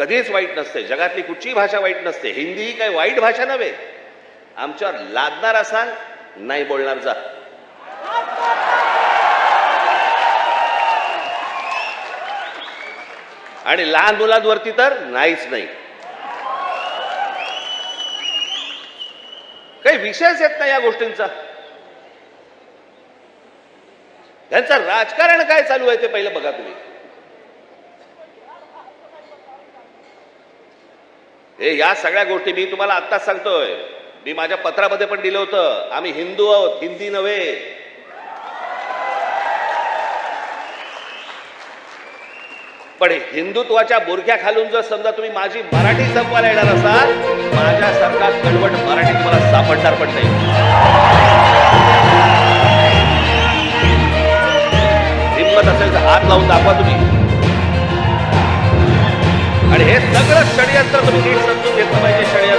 कधीच वाईट नसते. जगातली कुठचीही भाषा वाईट नसते. हिंदी ही काही वाईट भाषा नव्हे. आमच्यावर लादणार असाल नाही बोलणार जा. आणि लहान मुलांवरती तर नाहीच नाही. काही विषयच येत नाही या गोष्टींचा. त्यांचं राजकारण काय चालू आहे ते पहिलं बघा तुम्ही. हे या सगळ्या गोष्टी मी तुम्हाला आत्ताच सांगतोय. मी माझ्या पत्रामध्ये पण दिलं होतं. आम्ही हिंदू आहोत हिंदी नव्हे. पण हिंदुत्वाच्या बुरख्या खालून जर समजा तुम्ही माझी मराठी संपवायला येणार असाल माझ्यासारखा कडवट मराठी तुम्हाला सापडणार पण नाही. हिंमत असेल तर हात लावून दाखवा तुम्ही. षडयंत्र तुम्ही नीट समजून घेतलं पाहिजे षडयंत्र